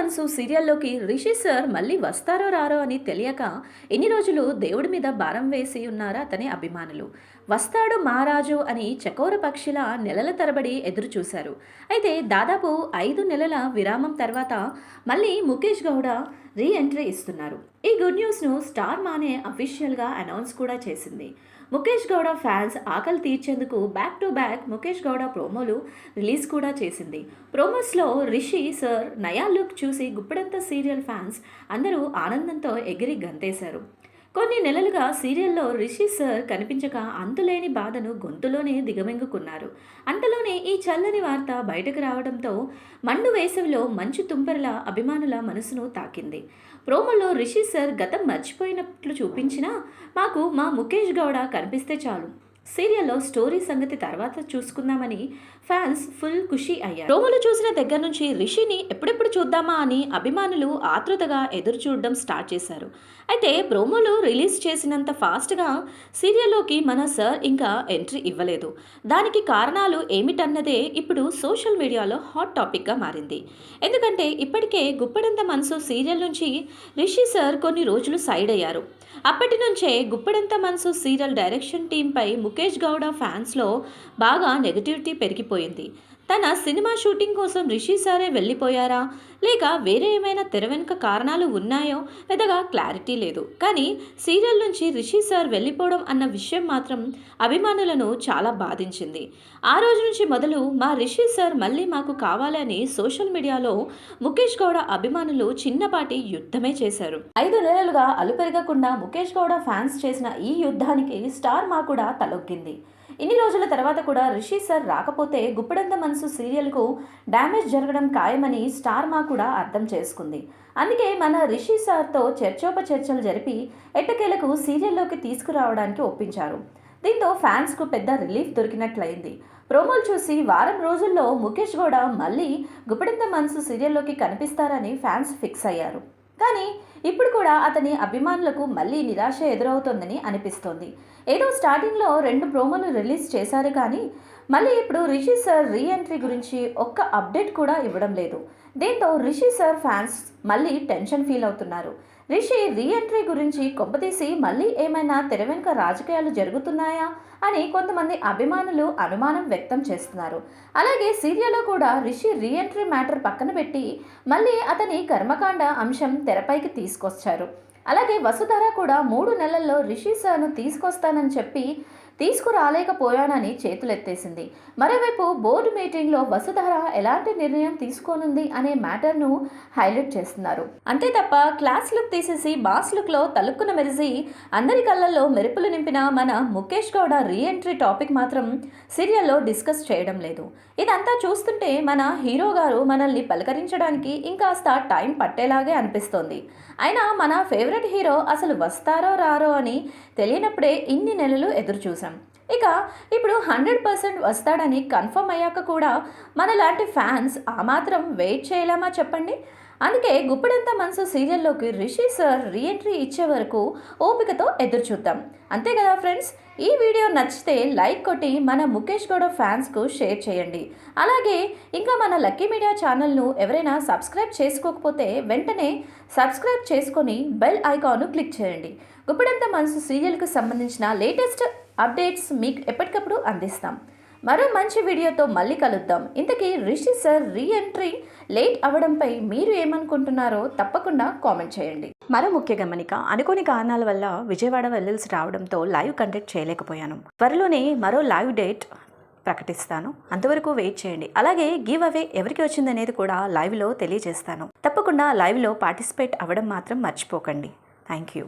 మనసు సీరియల్లోకి రిషి సార్ మళ్ళీ వస్తారో రారో అని తెలియక ఎన్ని రోజులు దేవుడి మీద భారం వేసి ఉన్నారా అతని అభిమానులు. వస్తాడు మహారాజు అని చకోర పక్షిలా నెలల తరబడి ఎదురుచూశారు. అయితే దాదాపు ఐదు నెలల విరామం తర్వాత మళ్ళీ ముఖేష్ గౌడ రీ ఎంట్రీ ఇస్తున్నారు. ఈ గుడ్ న్యూస్ను స్టార్ మానే అఫీషియల్గా అనౌన్స్ కూడా చేసింది. ముఖేష్ గౌడ ఫ్యాన్స్ ఆకలి తీర్చేందుకు back to back Mukesh Gowda ప్రోమోలు release కూడా చేసింది. ప్రోమోస్లో రిషి సార్ నయా లుక్ చూసి గుప్పెడంత సీరియల్ ఫ్యాన్స్ అందరూ ఆనందంతో ఎగిరి గంతేశారు. కొన్ని నెలలుగా సీరియల్లో రిషి సార్ కనిపించక అంతులేని బాధను గొంతులోనే దిగమింగుకున్నారు. అంతలోనే ఈ చల్లని వార్త బయటకు రావడంతో మండు వేసవిలో మంచు తుంపరల అభిమానుల మనసును తాకింది. ప్రోమోలో రిషి సార్ గతం మర్చిపోయినట్లు చూపించినా మాకు మా ముఖేష్ గౌడ కనిపిస్తే చాలు. సీరియల్లో స్టోరీ సంగతి తర్వాత చూసుకుందామని ఫ్యాన్స్ ఫుల్ ఖుషి అయ్యారు. ప్రోమోలు చూసిన దగ్గర నుంచి రిషిని ఎప్పుడెప్పుడు చూద్దామా అని అభిమానులు ఆతృతగా ఎదురు చూడడం స్టార్ట్ చేశారు. అయితే ప్రోమోలు రిలీజ్ చేసినంత ఫాస్ట్గా సీరియల్లోకి మన సార్ ఇంకా ఎంట్రీ ఇవ్వలేదు. దానికి కారణాలు ఏమిటన్నదే ఇప్పుడు సోషల్ మీడియాలో హాట్ టాపిక్గా మారింది. ఎందుకంటే ఇప్పటికే గుప్పడంత మనసు సీరియల్ నుంచి రిషి సార్ కొన్ని రోజులు సైడ్ అయ్యారు. అప్పటి నుంచే గుప్పడంత మనసు సీరియల్ డైరెక్షన్ టీంపై ముఖేష్ గౌడ ఫ్యాన్స్లో బాగా నెగటివిటీ పెరిగిపోయింది. తన సినిమా షూటింగ్ కోసం రిషి సారే వెళ్ళిపోయారా? లేక వేరే ఏమైనా తెర వెనుక కారణాలు ఉన్నాయో? పెద్దగా క్లారిటీ లేదు. కానీ సీరియల్ నుంచి రిషి సార్ వెళ్ళిపోవడం అన్న విషయం మాత్రం అభిమానులను చాలా బాధించింది. ఆ రోజు నుంచి మొదలు మా రిషి సార్ మళ్ళీ మాకు కావాలని సోషల్ మీడియాలో ముఖేష్ గౌడ అభిమానులు చిన్నపాటి యుద్ధమే చేశారు. ఐదు నెలలుగా అలుపెరగకుండా ముఖేష్ గౌడ ఫ్యాన్స్ చేసిన ఈ యుద్ధానికి స్టార్ మా కూడా తలొగ్గింది ఇన్ని రోజుల తర్వాత కూడా రిషి సార్ రాకపోతే గుప్పెడంత మనసు సీరియల్కు డ్యామేజ్ జరగడం ఖాయమని స్టార్ మా కూడా అర్థం చేసుకుంది. అందుకే మన రిషి సార్తో చర్చోపచర్చలు జరిపి ఎట్టకేలకు సీరియల్లోకి తీసుకురావడానికి ఒప్పించారు. దీంతో ఫ్యాన్స్కు పెద్ద రిలీఫ్ దొరికినట్లయింది. ప్రోమోలు చూసి వారం రోజుల్లో ముఖేష్ గౌడ మళ్ళీ గుప్పెడంత మనసు సీరియల్లోకి కనిపిస్తారని ఫ్యాన్స్ ఫిక్స్ అయ్యారు. కానీ ఇప్పుడు కూడా అతని అభిమానులకు మళ్ళీ నిరాశ ఎదురవుతోందని అనిపిస్తోంది. ఏదో స్టార్టింగ్లో రెండు ప్రోమోలు రిలీజ్ చేశారు కానీ మళ్ళీ ఇప్పుడు రిషి సార్ రీ ఎంట్రీ గురించి ఒక్క అప్డేట్ కూడా ఇవ్వడం లేదు. దీంతో రిషి సార్ ఫ్యాన్స్ మళ్ళీ టెన్షన్ ఫీల్ అవుతున్నారు. రిషి రీ ఎంట్రీ గురించి కొంపతీసి మళ్ళీ ఏమైనా తెర వెనుక రాజకీయాలు జరుగుతున్నాయా అని కొంతమంది అభిమానులు అనుమానం వ్యక్తం చేస్తున్నారు. అలాగే సీరియల్లో కూడా రిషి రీ ఎంట్రీ మ్యాటర్ పక్కన పెట్టి మళ్ళీ అతని కర్మకాండ అంశం తెరపైకి తీసుకొచ్చారు. అలాగే వసుధర కూడా మూడు నెలల్లో రిషి సార్ను తీసుకొస్తానని చెప్పి తీసుకురాలేకపోయానని చేతులెత్తేసింది. మరోవైపు బోర్డు మీటింగ్లో వసుధర ఎలాంటి నిర్ణయం తీసుకోనుంది అనే మ్యాటర్ను హైలైట్ చేస్తున్నారు. అంతే తప్ప క్లాస్ లుక్ తీసేసి బాస్ లుక్లో తలుక్కున మెరిసి అందరి కళ్ళల్లో మెరుపులు నింపిన మన ముఖేష్ గౌడ రీఎంట్రీ టాపిక్ మాత్రం సీరియల్లో డిస్కస్ చేయడం లేదు. ఇదంతా చూస్తుంటే మన హీరో గారు మనల్ని పలకరించడానికి ఇంకాస్త టైం పట్టేలాగే అనిపిస్తోంది. అయినా మన ఫేవరెట్ హీరో అసలు వస్తారో రారో అని తెలియనప్పుడే ఇన్ని నెలలు ఎదురు చూసాం ఇక ఇప్పుడు హండ్రెడ్ పర్సెంట్ వస్తాడని కన్ఫర్మ్ అయ్యాక కూడా మనలాంటి ఫ్యాన్స్ ఆ మాత్రం వెయిట్ చేయలేమా చెప్పండి? అందుకే గుప్పెడంత మనసు సీరియల్లోకి రిషి సార్ రీఎంట్రీ ఇచ్చే వరకు ఓపికతో ఎదురు చూద్దాం. అంతే కదా ఫ్రెండ్స్? ఈ వీడియో నచ్చితే లైక్ కొట్టి మన ముఖేష్ గౌడ ఫ్యాన్స్కు షేర్ చేయండి. అలాగే ఇంకా మన లక్కీ మీడియా ఛానల్ను ఎవరైనా సబ్స్క్రైబ్ చేసుకోకపోతే వెంటనే సబ్స్క్రైబ్ చేసుకొని బెల్ ఐకాన్ను క్లిక్ చేయండి. గుప్పెడంత మనసు సీరియల్కు సంబంధించిన లేటెస్ట్ అప్డేట్స్ మీకు ఎప్పటికప్పుడు అందిస్తాం. మరో మంచి వీడియోతో మళ్ళీ కలుద్దాం. ఇంతకీ Rishi sir reentry late అవ్వడంపై మీరు ఏమనుకుంటున్నారో తప్పకుండా కామెంట్ చేయండి. మరో ముఖ్య గమనిక అనుకోని కారణాల వల్ల విజయవాడ వెళ్ళాల్సి రావడంతో లైవ్ కండక్ట్ చేయలేకపోయాను. త్వరలోనే మరో లైవ్ డేట్ ప్రకటిస్తాను. అంతవరకు వెయిట్ చేయండి. అలాగే గివ్ అవే ఎవరికి వచ్చిందనేది కూడా లైవ్లో తెలియజేస్తాను. తప్పకుండా లైవ్లో పార్టిసిపేట్ అవ్వడం మాత్రం మర్చిపోకండి. Thank you